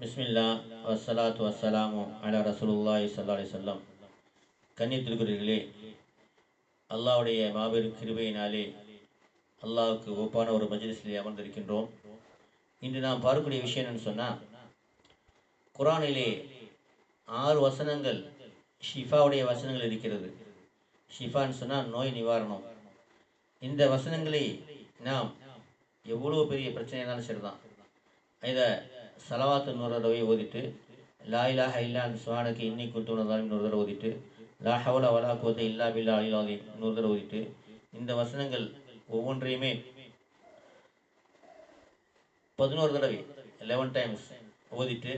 பிஸ்மில்லா வசலாத்து வஸ்ஸலாமு அலா ரசூலுல்லாஹி ஸல்லல்லாஹு அலி சொல்லம் கண்ணியத்திற்குரியர்களே அல்லாவுடைய மாபெரும் கிருபையினாலே அல்லாவுக்கு ஒப்பான ஒரு மஜ்லிஸிலே அமர்ந்திருக்கின்றோம். இன்று நாம் பார்க்கக்கூடிய விஷயம் என்னன்னு சொன்னால் குரானிலே ஆறு வசனங்கள் ஷிஃபாவுடைய வசனங்கள் இருக்கிறது. ஷிஃபான்னு சொன்னால் நோய் நிவாரணம். இந்த வசனங்களை நாம் எவ்வளோ பெரிய பிரச்சனை இருந்தாலும் சரிதான். இதை சலவாத்து நூறு தடவை ஓதிட்டு லா இலாஹ அந்த சுவானுக்கு இன்னி குத்துணதாலும் நூறு தடவை ஓதிட்டு லா ஹவல வலா கோத்தை இல்லா பில்லா அலிலாதி நூறு தடவை ஓதிட்டு இந்த வசனங்கள் ஒவ்வொன்றையுமே பதினோரு தடவை லெவன் டைம்ஸ் ஓதிட்டு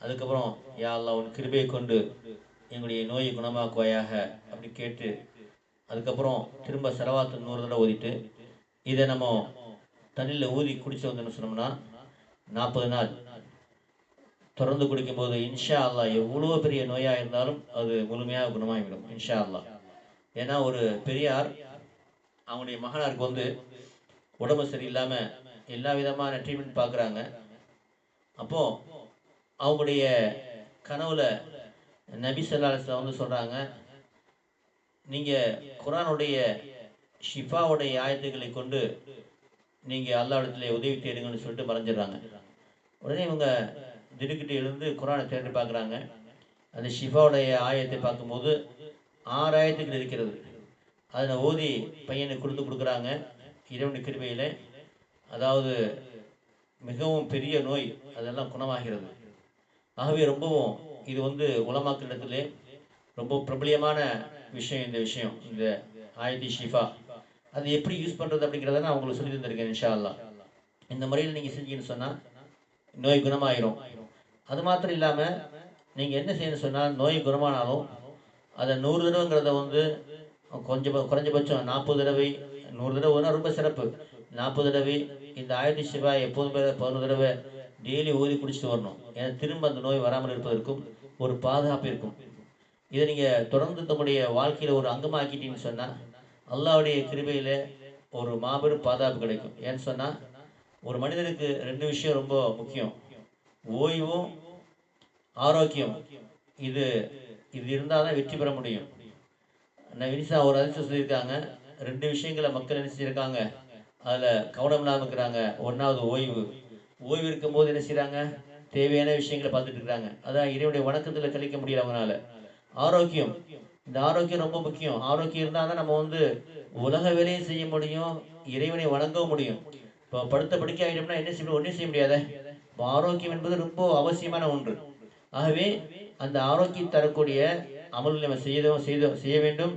அதுக்கப்புறம் யா அல்லா உன் கிருபையை கொண்டு எங்களுடைய நோயை குணமாக்குவாயாக அப்படி கேட்டு அதுக்கப்புறம் திரும்ப செலவாத்து நூறு தடவை ஓதிட்டு இதை நம்ம தண்ணியில் ஊதி குடிச்சு வந்தோம்னு சொன்னோம்னா நாற்பது நாள் தொடர்ந்து குடிக்கும்போது இன்ஷா அல்லா எவ்வளோ பெரிய நோயாக இருந்தாலும் அது முழுமையாக குணமாகிவிடும் இன்ஷா அல்லாஹ் ஏன்னா ஒரு பெரியார் அவங்களுடைய மகனாருக்கு வந்து உடம்பு சரியில்லாமல் எல்லா விதமான ட்ரீட்மெண்ட் பார்க்குறாங்க. அப்போது அவங்களுடைய கனவுல நபி சல்லாஸ்லாம் வந்து சொல்கிறாங்க நீங்கள் குரானுடைய ஷிஃபாவுடைய ஆயத்துக்களை கொண்டு நீங்கள் அல்லாவிடத்தில் உதவி தேடுங்கன்னு சொல்லிட்டு மறைஞ்சிடுறாங்க. உடனே இவங்க திடுக்கிட்டு எழுந்து குரானை தேடி பார்க்குறாங்க. அந்த ஷிஃபாவுடைய ஆயத்தை பார்க்கும்போது ஆறாயிரத்துக்கு இருக்கிறது அதில் ஓதி பையனுக்கு கொடுத்து கொடுக்குறாங்க. இறைவன் கிருமையில் அதாவது மிகவும் பெரிய நோய் அதெல்லாம் குணமாகிறது. ஆகவே ரொம்பவும் இது வந்து உலமாக்களிடத்திலே ரொம்ப பிரபலியமான விஷயம் இந்த விஷயம் இந்த ஆயத்தி ஷிஃபா. அது எப்படி யூஸ் பண்ணுறது அப்படிங்கிறத நான் உங்களுக்கு சொல்லி தந்திருக்கேன் இன்ஷா அல்லாஹ். இந்த முறையில் நீங்கள் செஞ்சீங்கன்னு சொன்னால் நோய் குணமாயிரும். அது மாத்திரம் இல்லாமல் நீங்கள் என்ன செய்யணும் சொன்னால் நோய் குணமானாலும் அதை நூறு தடவைங்கிறத வந்து கொஞ்சம் குறைஞ்சபட்சம் நாற்பது தடவை நூறு தடவைனா ரொம்ப சிறப்பு. நாற்பது தடவை இந்த ஆயிரத்தி சிவா எப்போதும் பதினொரு தடவை டெய்லி ஊதி குடிச்சிட்டு வரணும். ஏன்னா திரும்ப அந்த நோய் வராமல் இருப்பதற்கும் ஒரு பாதுகாப்பு இருக்கும். இதை நீங்கள் தொடர்ந்து தம்முடைய வாழ்க்கையில் ஒரு அங்கமாக்கிட்டீங்கன்னு சொன்னால் அல்லாவுடைய கிருபையில் ஒரு மாபெரும் பாதுகாப்பு கிடைக்கும். ஏன்னு சொன்னால் ஒரு மனிதனுக்கு ரெண்டு விஷயம் ரொம்ப முக்கியம். ஓய்வும் ஆரோக்கியம். இது இது இருந்தால் தான் வெற்றி பெற முடியும். வினிசா ஒரு அதிர்ஷ்டம் சொல்லியிருக்காங்க. ரெண்டு விஷயங்களை மக்கள் என்ன செஞ்சுருக்காங்க? அதில் கவனம் இல்லாமல் இருக்கிறாங்க. ஒன்றாவது ஓய்வு. ஓய்வு இருக்கும்போது என்ன செய்கிறாங்க தேவையான விஷயங்களை பார்த்துட்டு இருக்கிறாங்க. அதான் இறைவனுடைய வணக்கத்தில் கழிக்க முடியல அவங்களால. ஆரோக்கியம். இந்த ஆரோக்கியம் ரொம்ப முக்கியம். ஆரோக்கியம் இருந்தால் தான் நம்ம வந்து உலக வேலையும் செய்ய முடியும் இறைவனை வணங்கவும் முடியும். இப்போ படுத்த படிக்க ஆகிட்டோம்னா என்ன செய்ய ஒன்றும் செய்ய முடியாத. இப்போ ஆரோக்கியம் என்பது ரொம்ப அவசியமான ஒன்று. ஆகவே அந்த ஆரோக்கியம் தரக்கூடிய அமல் நம்ம செய்தோம் செய்தோம் செய்ய வேண்டும்.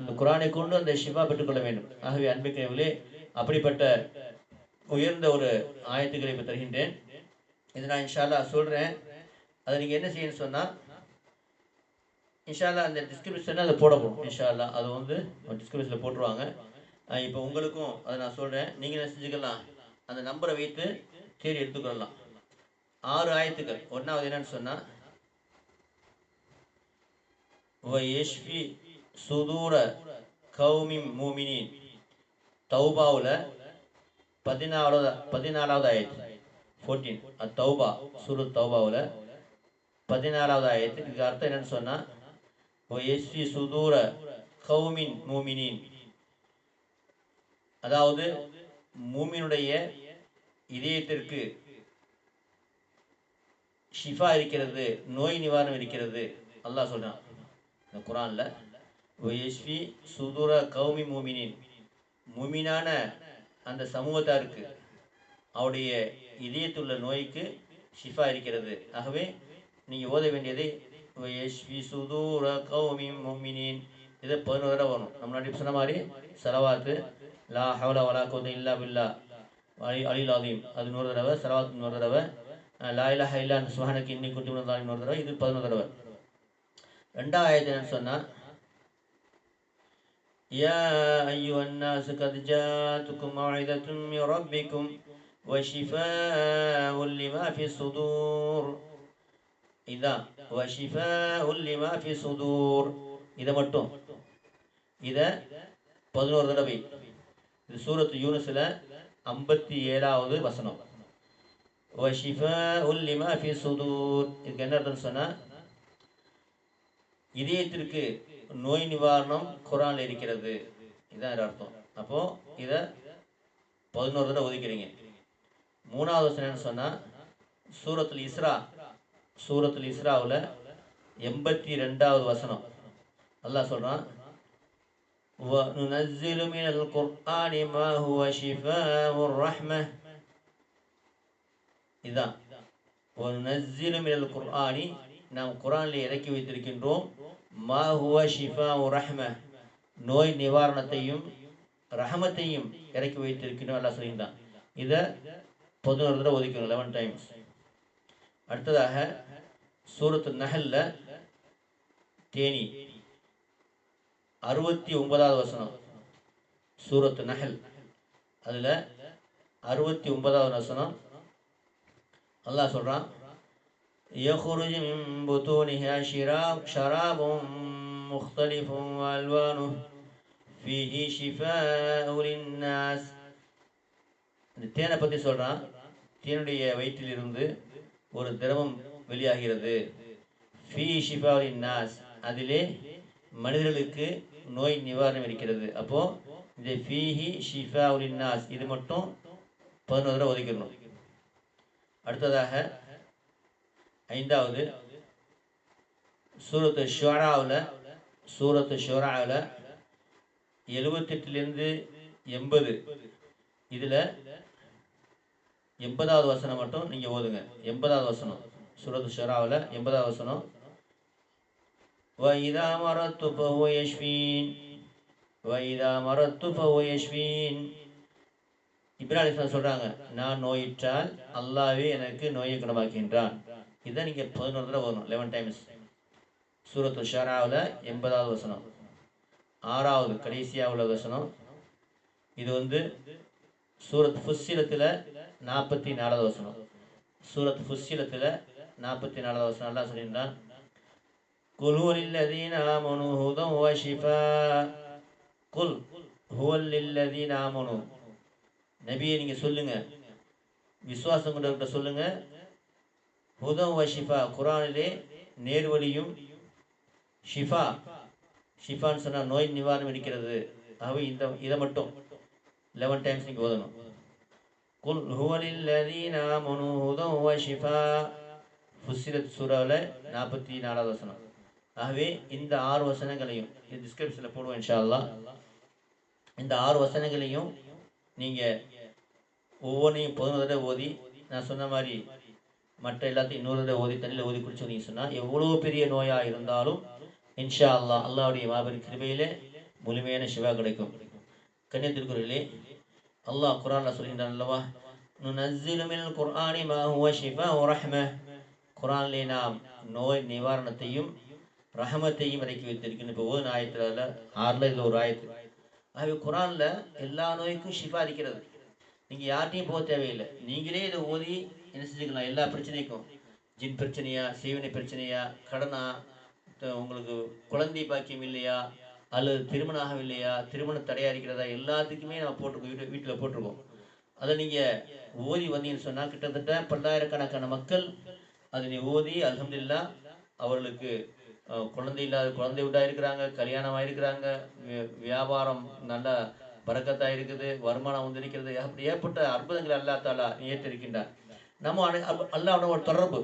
இந்த குரானை கொண்டு அந்த ஷிஃபா பெற்றுக்கொள்ள வேண்டும். ஆகவே அன்பிக்கிறவர்களே அப்படிப்பட்ட உயர்ந்த ஒரு ஆயத்துக்களை இப்போ தருகின்றேன். இது நான் இன்ஷால்லா சொல்கிறேன் அதை நீங்கள் என்ன செய்யணும்னு சொன்னால் இன்ஷால்லா அந்த டிஸ்கிரிப்ஷனில் அதை போடப்படும். இன்ஷால்லா அது வந்து டிஸ்கிரிப்ஷனில் போட்டுருவாங்க. இப்போ உங்களுக்கும் அதை நான் சொல்கிறேன் நீங்கள் என்ன செஞ்சுக்கலாம் அந்த நம்பரை வைத்து தேடி எடுத்துக்கொள்ளலாம். ஆறு ஆயத்துக்கள். ஒன்றாவது என்னன்னு சொன்னால் வயஷ்வி சுதூர கௌமி மூமினின். தௌபாவில் பதினாலாவது பதினாலாவது ஆயத்து ஃபோர்டீன் அது தௌபா சுரு தௌபாவில் பதினாலாவது ஆயத்து. இதுக்கு அர்த்தம் என்னன்னு சொன்னால் வயஸ்வி சுதூர கௌமின் மூமினின். அதாவது மூமினுடைய இதயத்திற்கு ஷிஃபா இருக்கிறது நோய் நிவாரணம் இருக்கிறது. அல்லாஹ் சொல்கிறான் இந்த குரானில் வயஸ்வி சுதுர கௌமி மூமினின். மூமினான அந்த சமூகத்தாருக்கு அவருடைய இதயத்துள்ள நோய்க்கு ஷிஃபா இருக்கிறது. ஆகவே நீங்கள் ஓத வேண்டியது வயஸ்வி சுதூர கௌமி மூமினின். இதை பதினோரு வரும் வரும் நம்மளாடி சொன்ன மாதிரி செலவாத்து லா ஹவலா வலா கோது இல்லா பில்லா அலி அலில் அலீம் அது நூறு தடவை செலவாத்து நூறு தடவை லா இலாஹ இல்லா அந்த சுஹானுக்கு இன்னி குட்டி உணர்ந்தாலும் நூறு தடவை இது பதினோரு தடவை ரெண்டாவது ஆயத்து என்னன்னு சொன்னால் يا أيها الناس قد جاءتكم موعظة من ربكم وشفاء لما في الصدور إذا وشفاء لما في الصدور இதை மட்டும் இதை பதினோரு தடவை இது சூரத்து யூனிஸில் ஐம்பத்தி ஏழாவது வசனம். இதுக்கு என்ன அர்த்தம்னு சொன்னால் இதயத்திற்கு நோய் நிவாரணம் குரான் இருக்கிறது. இதுதான் அர்த்தம். அப்போது இதை பதினோரு தடவை ஒதுக்கிறீங்க. மூணாவது வசனம் என்னன்னு சொன்னால் சூரத்தில் இஸ்ரா சூரத்தில் இஸ்ராவில் எண்பத்தி ரெண்டாவது வசனம். நல்லா சொல்கிறான் وننزل من القرآن ما هو شفاء ورحمة إذا وننزل من القرآن نعم القرآن لك ويتركين روم ما هو شفاء ورحمة نوي نوار نتيم رحمة تيم لك ويتركين الله سليم إذا فضل الرد وذكر 11 times. أرتداها سورة النحل تاني அறுபத்தி ஒன்பதாவது வசனம் சூரத்து நஹல் அதுல அறுபத்தி ஒன்பதாவது வசனம் அல்லாஹ் சொல்றான் يخرج من بطونها شراب شراب مختلف ألوانه فيه شفاء للناس இந்த தேனை பற்றி சொல்கிறான் தேனுடைய வயிற்றிலிருந்து ஒரு திரவம் வெளியாகிறது ஃபி ஷிஃபாவின் நாஸ் அதிலே மனிதர்களுக்கு நோய் நிவாரணம் இருக்கிறது. அப்போ இந்த ஃபீஹி ஷிஃபா உலின்னாஸ் இது மட்டும் பதினோரு தடவை ஒதுக்கிடணும். அடுத்ததாக ஐந்தாவது சூரத்து ஷுவராவில் சூரத்து ஷுவராவில் எழுபத்தெட்டுலேருந்து எண்பது. இதில் எண்பதாவது வசனம் மட்டும் நீங்கள் ஓதுங்க. எண்பதாவது வசனம். சூரத்து ஷுவராவில் எண்பதாவது வசனம். وإذا مرضت فهو يشفين وإذا مرضت فهو يشفين இப்ராஹிம் சொல்றாங்க நான் நோயிற்றால் அல்லாவே எனக்கு நோயை குணமாக்கின்றான் இதை நீங்க பதினொரு தடவை வரணும் லெவன் டைம்ஸ் சூரத்து ஷராவில் எண்பதாவது வசனம் ஆறாவது கடைசியா உள்ள வசனம் இது வந்து சூரத் ஃபுஸ்ஸிலத்தில் நாற்பத்தி நாலாவது வசனம் சூரத் ஃபுஸ்ஸிலத்தில் நாற்பத்தி நாலாவது வசனம் எல்லாம் சொல்லியிருந்தான் قل هو للذين آمنوا هدى وشفاء قل هو للذين آمنوا நபியை நீங்க சொல்லுங்க விசுவாசம் கொண்டவர்கிட்ட சொல்லுங்க ஹுதம் வ ஷிஃபா குரானிலே நேர்வழியும் ஷிஃபா ஷிஃபான்னு சொன்னா நோய் நிவாரணம் இருக்கிறது ஆகவே இந்த இதை மட்டும் லெவன் டைம்ஸ் நீங்க ஓதணும் குல் ஹுவலில் லதீன ஆமனு ஹுதம் வ ஷிஃபா ஃபுஸ்ஸிலத் சூறாவில் நாற்பத்தி நாலாவது வசனம் ஆகவே இந்த ஆறு வசனங்களையும் டிஸ்கிரிப்ஷனில் போடுவோம் இன்ஷா இந்த ஆறு வசனங்களையும் நீங்கள் ஒவ்வொன்றையும் பதினொரு தடவை ஓதி நான் சொன்ன மாதிரி மற்ற எல்லாத்தையும் இன்னொரு தடவை ஓதி தண்ணியில் ஓதி குடிச்சு வந்தீங்க சொன்னால் எவ்வளோ பெரிய நோயாக இருந்தாலும் இன்ஷா அல்லா அல்லாவுடைய மாபெரும் கிருபையிலே முழுமையான சிவா கிடைக்கும். கன்னியத்திற்குரிலே அல்லாஹ் குரானில் சொல்கின்றான் அல்லவா நுனஸ்ஸிலு குர்ஆனி மா ஹுவ ஷிஃபா ரஹ்ம. குரானிலே நாம் நோய் நிவாரணத்தையும் ரஹமத்தையும் இறக்கி வைத்திருக்கணும் இப்போ ஓது ஆயத்தில் ஆறில் இதில் ஒரு ஆயத்து. ஆகவே குரானில் எல்லா நோய்க்கும் ஷிஃபா இருக்கிறது. நீங்கள் யார்ட்டையும் போக தேவையில்லை. நீங்களே இதை ஓதி என்ன செஞ்சுக்கலாம்? எல்லா பிரச்சனைக்கும். ஜின் பிரச்சனையா சேவனை பிரச்சனையா கடனா உங்களுக்கு குழந்தை பாக்கியம் இல்லையா அல்லது திருமணம் ஆகவில்லையா திருமண தடையா இருக்கிறதா எல்லாத்துக்குமே நம்ம போட்டிருக்கோம் வீட்டு வீட்டில் போட்டிருக்கோம் அதை நீங்கள் ஓதி வந்தீங்கன்னு சொன்னால் கிட்டத்தட்ட பல்லாயிரக்கணக்கான மக்கள் அதனை ஓதி அலமதுல்லா அவர்களுக்கு குழந்தை இல்லாத குழந்தை விட்டா இருக்கிறாங்க கல்யாணம் ஆயிருக்கிறாங்க வியாபாரம் நல்ல பறக்கத்தா இருக்குது வருமானம் வந்திருக்கிறது. அப்படி ஏற்பட்ட அற்புதங்கள் அல்லா தாலா ஏற்றிருக்கின்றார் நம்ம அல்லாவோட ஒரு தொடர்பு.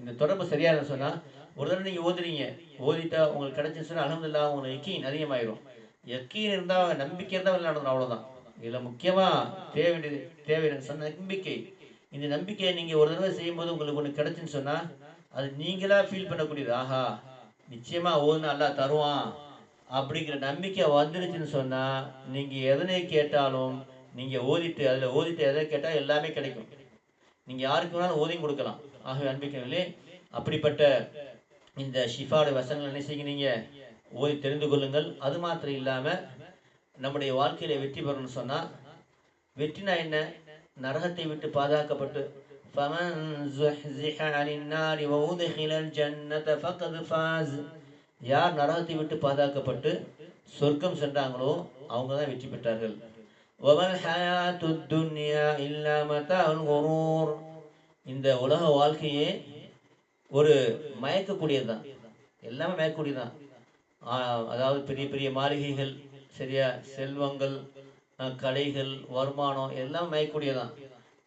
இந்த தொடர்பு சரியா இல்லைன்னு சொன்னா ஒரு தடவை நீங்க ஓதுறீங்க. ஓதிட்டா உங்களுக்கு கிடைச்சிச்சுன்னா அலமதுல்லா உங்களுக்கு எக்கீன் அதிகமாயிரும். எக்கீன் இருந்தா நம்பிக்கை இருந்தா விளையாடணும் அவ்வளவுதான். இதுல முக்கியமா தேவை வேண்டியது தேவை என்னன்னு நம்பிக்கை. இந்த நம்பிக்கையை நீங்க ஒரு தடவை செய்யும்போது உங்களுக்கு ஒன்று கிடைச்சுன்னு சொன்னா அது நீங்களா ஃபீல் பண்ணக்கூடியது. ஆஹா நிச்சயமா ஓதுனா நல்லா தருவான். அப்படிங்கிற நம்பிக்கை வந்துருச்சுன்னு சொன்னா நீங்க எதனை கேட்டாலும் நீங்க ஓதிட்டு அதுல ஓதிட்டு எதை கேட்டா எல்லாமே கிடைக்கும். நீங்க யாருக்கு வேணாலும் ஓதியும் கொடுக்கலாம். ஆகவே அன்பிக்கவில்லை அப்படிப்பட்ட இந்த ஷிஃபாட வசனங்கள் என்ன செய்யுங்க நீங்க ஓதி தெரிந்து கொள்ளுங்கள். அது மாத்திரம் இல்லாம நம்முடைய வாழ்க்கையில வெற்றி பெறணும்னு சொன்னா வெற்றினா என்ன? நரகத்தை விட்டு பாதுகாக்கப்பட்டு فَمَنْ زُحْزِحَ عَنِ النَّارِ وَأُدْخِلَ الْجَنَّةَ فَقَدْ فَازَ யார் நரகத்தை விட்டு பாதுகாக்கப்பட்டு சொர்க்கம் சென்றாங்களோ அவங்க தான் வெற்றி பெற்றார்கள் وَمَا الْحَيَاةُ الدُّنْيَا إِلَّا مَتَاعُ الْغُرُورِ இந்த உலக வாழ்க்கையே ஒரு மயக்கக்கூடியதுதான் எல்லாமே மயக்கக்கூடியதுதான் ஆஹ் அதாவது பெரிய பெரிய மாளிகைகள் சரியா செல்வங்கள் ஆஹ் கடைகள் வருமானம் எல்லாம் மயக்கக்கூடியதான்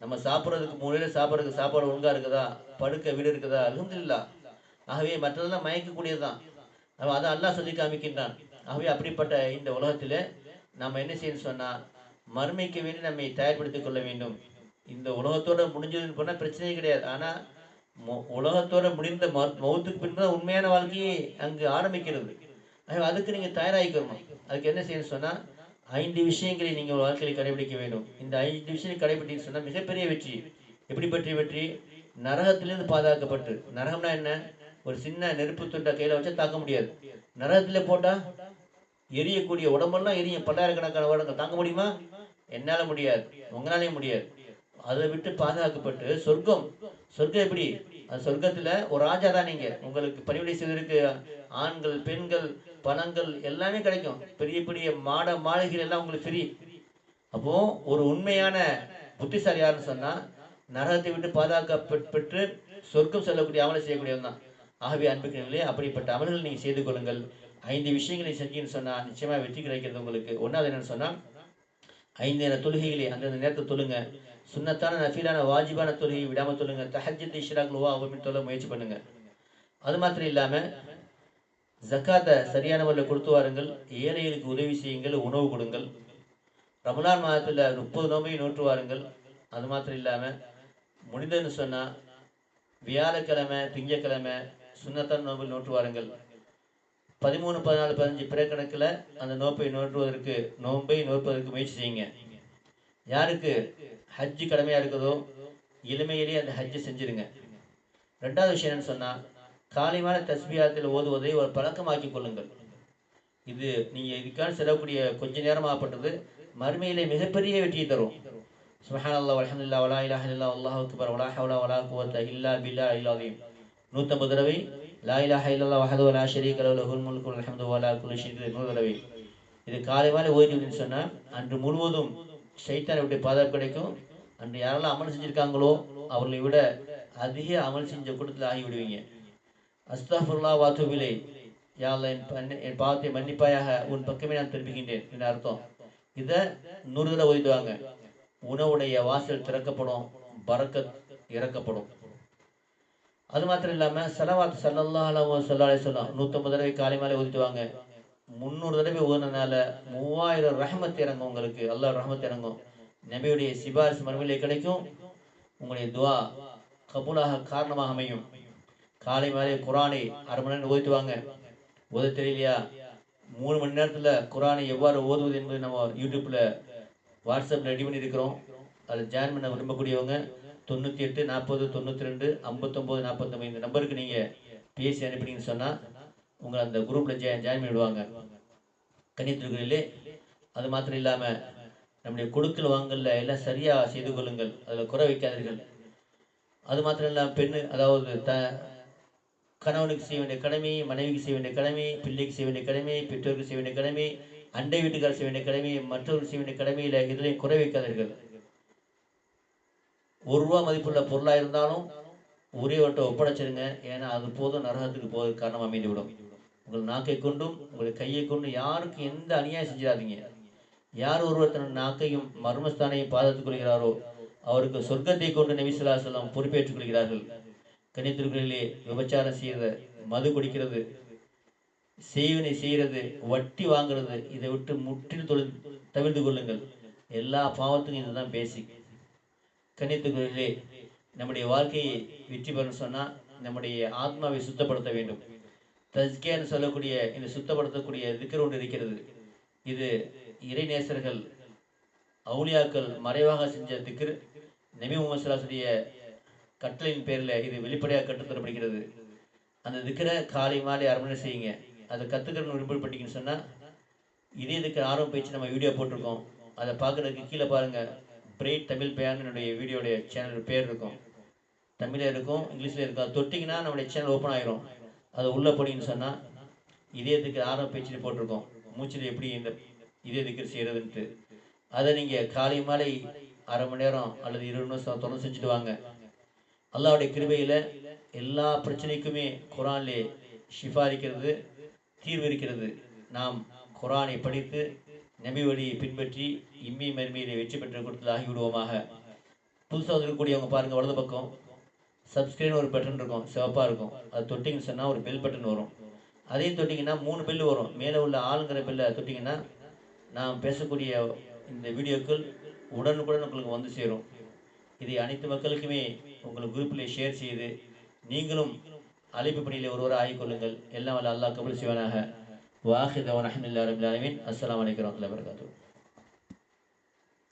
நம்ம சாப்பிட்றதுக்கு மூலையில் சாப்பிட்றதுக்கு சாப்பாடு ஒழுங்காக இருக்குதா? படுக்க வீடு இருக்குதா? அலமதுல்லா ஆகவே மற்றதெல்லாம் மயக்கக்கூடியதுதான். அவன் அதை அல்லாஹ் சொல்லி காமிக்கின்றான். ஆகவே அப்படிப்பட்ட இந்த உலகத்தில் நம்ம என்ன செய்யணும் சொன்னால் மறுமைக்கு வேண்டி நம்மை தயார்படுத்திக் கொள்ள வேண்டும். இந்த உலகத்தோட முடிஞ்சதுன்னு போனால் பிரச்சனையே கிடையாது. ஆனால் உலகத்தோட முடிந்த ம மௌத்துக்கு பின்பு தான் உண்மையான வாழ்க்கையை அங்கு ஆரம்பிக்கிறது. அதுக்கு நீங்கள் தயாராகிக்கணும்? அதுக்கு என்ன செய்யணும் சொன்னால் ஐந்து விஷயங்களை நீங்கள் உங்கள் வாழ்க்கையில் கடைபிடிக்க வேண்டும். இந்த ஐந்து விஷயங்களை கடைபிடிக்க சொன்னால் மிகப்பெரிய வெற்றி. எப்படி பற்றிய வெற்றி? நரகத்திலிருந்து பாதுகாக்கப்பட்டு. நரகம்னா என்ன? ஒரு சின்ன நெருப்பு துண்டை கையில் வச்சா தாக்க முடியாது. நரகத்தில் போட்டால் எரியக்கூடிய உடம்பெல்லாம் எரியும். பல்லாயிரக்கணக்கான வருடங்கள். தாங்க முடியுமா? என்னால் முடியாது. உங்களாலையும் முடியாது. அதை விட்டு பாதுகாக்கப்பட்டு சொர்க்கம். சொர்க்கம் எப்படி? அது சொர்க்கத்தில் ஒரு ராஜா தான் நீங்கள் உங்களுக்கு பணிவிடை செய்வதற்கு ஆண்கள் பெண்கள் பணங்கள் எல்லாமே கிடைக்கும். பெரிய பெரிய மாட மாளிகைகள் எல்லாம் உங்களுக்கு ஃப்ரீ அப்போ ஒரு உண்மையான புத்திசாலி யாருன்னு சொன்னா நரகத்தை விட்டு பாதுகாக்கப்பட்டு சொர்க்கம் செல்லக்கூடிய அமலை செய்யக்கூடியவன் தான். ஆகவே அன்புக்கிறீங்களே அப்படிப்பட்ட அமல்கள் நீங்க செய்து கொள்ளுங்கள். ஐந்து விஷயங்களை செஞ்சீங்கன்னு சொன்னா நிச்சயமா வெற்றி கிடைக்கிறது உங்களுக்கு. ஒன்றாவது என்னன்னு சொன்னா ஐந்து நேர தொழுகைகளை அந்தந்த நேரத்தை தொழுங்க. சுன்னத்தான நஃபீலான வாஜிபான தொழுகையை விடாம தொழுங்க. தஹஜித் இஷ்ராக் லுவா அப்படின்னு சொல்ல முயற்சி பண்ணுங்க. அது மாத்திரம் இல்லாமல் ஜக்காத்தை சரியான முறையில் கொடுத்து வாருங்கள். ஏழைகளுக்கு உதவி செய்யுங்கள் உணவு கொடுங்கள். ரமலான் மாதத்தில் முப்பது நோம்பையும் நோற்று வாருங்கள். அது மாத்திரம் இல்லாமல் முடிந்ததுன்னு சொன்னால் வியாழக்கிழமை திங்கக்கிழமை சுண்ணத்தான் நோம்பில் நோற்று வாருங்கள். பதிமூணு பதினாலு பதினஞ்சு பிறக்கணக்கில் அந்த நோப்பை நோற்றுவதற்கு நோன்பை நோற்பதற்கு முயற்சி செய்யுங்க. யாருக்கு ஹஜ்ஜு கடமையாக இருக்குதோ இளமையிலேயே அந்த ஹஜ்ஜை செஞ்சிருங்க. ரெண்டாவது விஷயம் என்னன்னு சொன்னால் காலைமான தஸ்பியாத்தில் ஓதுவதை ஒரு பழக்கமாக்கி கொள்ளுங்கள். இது நீங்கள் இதுக்கான செலவக்கூடிய கொஞ்ச நேரமாகப்பட்டது மறுமையிலே மிகப்பெரிய வெற்றியை தரும். சுஹான் அல்லா அலமதுல்லா வலா இலாஹ இல்லா அல்லாஹ் அக்பர் வலா ஹவ்லா வலா குவத்த இல்லா பில்லா இல்லாதையும் நூற்றம்பது தடவை லா இலாஹ இல்லல்லா வஹது வலா ஷரீக லஹு ஹுல் முல்கு வல் வலா குல்லி நூறு தடவை. இது காலை மாலை ஓய்வு சொன்னால் அன்று முழுவதும் சைத்தான் எப்படி பாதுகாப்பு கிடைக்கும். அன்று யாரெல்லாம் அமல் செஞ்சுருக்காங்களோ அவர்களை விட அதிக அமல் செஞ்ச கூட்டத்தில் ஆகிவிடுவீங்க. அஸ்தாஃபுல்லா வாத்துபிலே. யாழ்ல என் என் பாவத்தை மன்னிப்பாயாக உன் பக்கமே நான் திரும்புகின்றேன் என்று அர்த்தம். இதை நூறு தடவை ஓய்துவாங்க உணவுடைய வாசல் திறக்கப்படும் பறக்க இறக்கப்படும். அது மாத்திரம் இல்லாமல் செலவாத்து சல்லல்லா அலவோ சொல்லாலே சொல்லலாம் நூற்றம்பது தடவை காலை மேலே ஓதிட்டுவாங்க முந்நூறு தடவை ஓதுனதுனால மூவாயிரம் ரஹமத் இறங்கும் உங்களுக்கு. அல்லா ரஹமத் இறங்கும். நபியுடைய சிபாரிசு மறுமையிலே கிடைக்கும். உங்களுடைய துவா கபூலாக காரணமாக அமையும். காலை மாலை குரானை அரை மணி நேரம் ஓதித்துவாங்க ஓத தெரியலையா? மூணு மணி நேரத்தில் குரானை எவ்வாறு ஓதுவது என்பது நம்ம யூடியூப்பில் வாட்ஸ்அப்பில் ரெடி பண்ணியிருக்கிறோம். அதில் ஜாயின் பண்ண விரும்பக்கூடியவங்க தொண்ணூற்றி எட்டு நாற்பது தொண்ணூற்றி ரெண்டு ஐம்பத்தொம்போது நாற்பத்தொம்பது இந்த நம்பருக்கு நீங்கள் பேசி அனுப்பினீங்கன்னு சொன்னால் உங்களை அந்த குரூப்பில் ஜாயின் ஜாயின் பண்ணிவிடுவாங்க கன்னித்திருக்கிறீர்களே அது மாத்திரம் இல்லாமல் நம்முடைய கொடுக்கல் வாங்கல எல்லாம் சரியாக செய்து கொள்ளுங்கள். அதில் குறை வைக்காதீர்கள். அது மாத்திரம் இல்லாமல் பெண்ணு அதாவது த கணவனுக்கு செய்ய வேண்டிய கடமை மனைவிக்கு செய்ய வேண்டிய கடமை பிள்ளைக்கு செய்ய வேண்டிய கடமை பெற்றோருக்கு செய்ய வேண்டிய கடமை அண்டை வீட்டுக்காரர் செய்ய வேண்டிய கடமை மற்றவர்கள் செய்ய வேண்டிய கடமையில் எதிலையும் குறை வைக்காதீர்கள். ஒரு ரூபா மதிப்புள்ள பொருளாக இருந்தாலும் ஒரே ஒப்படைச்சிருங்க. ஏன்னா அது போதும் நரகத்துக்கு போக காரணம் அமைந்துவிடும். உங்கள் நாக்கை கொண்டும் உங்கள் கையை கொண்டும் யாருக்கு எந்த அநியாயம் செஞ்சிடாதீங்க. யார் ஒருவர் தன் நாக்கையும் மர்மஸ்தானையும் பாதத்துக் கொள்கிறாரோ அவருக்கு சொர்க்கத்தை கொண்டு நபிசுல்லா சொல்லம் பொறுப்பேற்றுக் கொள்கிறார்கள். கணித்திருக்கிறே விபச்சாரம் செய்யறது மது குடிக்கிறது செய்வினை செய்கிறது வட்டி வாங்குறது இதை விட்டு முற்றிலும் தொழில் தவிர்த்து கொள்ளுங்கள். எல்லா பாவத்துக்கும் இதுதான் பேசிக் கணித்துக்குள்ளே நம்முடைய வாழ்க்கையை வெற்றி பெறணும் சொன்னால் நம்முடைய ஆத்மாவை சுத்தப்படுத்த வேண்டும். தஸ்கேன்னு சொல்லக்கூடிய இந்த சுத்தப்படுத்தக்கூடிய திக்கர் ஒன்று இருக்கிறது. இது இறைநேசர்கள் அவுளியாக்கள் மறைவாக செஞ்ச திக்ர் நபி முகமது ஸல்லல்லாஹு கட்டளையின் பேரில் இது வெளிப்படையாக கட்டுத்தரப்படுகிறது. அந்த திக்கரை காலை மாலை அரை மணி நேரம் செய்யுங்க. அதை கற்றுக்கணும்னு விருப்பப்பட்டீங்கன்னு சொன்னால் இதே இதுக்கு ஆர்வம் பயிற்சி நம்ம வீடியோ போட்டிருக்கோம். அதை பார்க்குறதுக்கு கீழே பாருங்கள் பிரைட் தமிழ் பேன் என்னுடைய வீடியோடைய சேனல் பேர் இருக்கும். தமிழில் இருக்கும் இங்கிலீஷில் இருக்கும். தொட்டிங்கன்னா நம்மளுடைய சேனல் ஓப்பன் ஆகிரும் அதை உள்ளே போனீங்கன்னு சொன்னால் இதயத்துக்கு ஆரம்ப பயிற்சியில் போட்டிருக்கோம். மூச்சில் எப்படி இந்த இதயத்துக்கு செய்கிறதுன்ட்டு அதை நீங்கள் காலை மாலை அரை மணி நேரம் அல்லது இருபது நிமிஷம் தொடர்ந்து செஞ்சுட்டு வாங்க. அல்லாவுடைய கிருபையில் எல்லா பிரச்சனைக்குமே குரானிலே ஷிஃபா இருக்கிறது தீர்வு இருக்கிறது. நாம் குரானை படித்து நபி வழியை பின்பற்றி இம்மி மருமையிலே வெற்றி பெற்று கொடுத்தது ஆகிவிடுவோமாக புதுசாக இருக்கக்கூடியவங்க பாருங்கள் வலது பக்கம். சப்ஸ்கிரைன் ஒரு பட்டன் இருக்கும் சிவப்பாக இருக்கும். அது தொட்டிங்கன்னு சொன்னால் ஒரு பெல் பட்டன் வரும். அதையும் தொட்டிங்கன்னா மூணு பெல் வரும். மேலே உள்ள ஆளுங்கிற பெல்லை தொட்டிங்கன்னா நாம் பேசக்கூடிய இந்த வீடியோக்கள் உடனுக்குடன் உங்களுக்கு வந்து சேரும். இதை அனைத்து மக்களுக்குமே உங்கள் குரூப்பில் ஷேர் செய்து நீங்களும் அழைப்பு பணியில் ஒருவராக ஆகிக்கொள்ளுங்கள். எல்லாம் வல்ல அல்லாஹ் கபுல் சிவனாக வாஹிதவன் அஹமதுல்லா ரபில் அஸ்லாம் வலைக்கம் அலைக்கும் வரஹ்மத்துல்லாஹி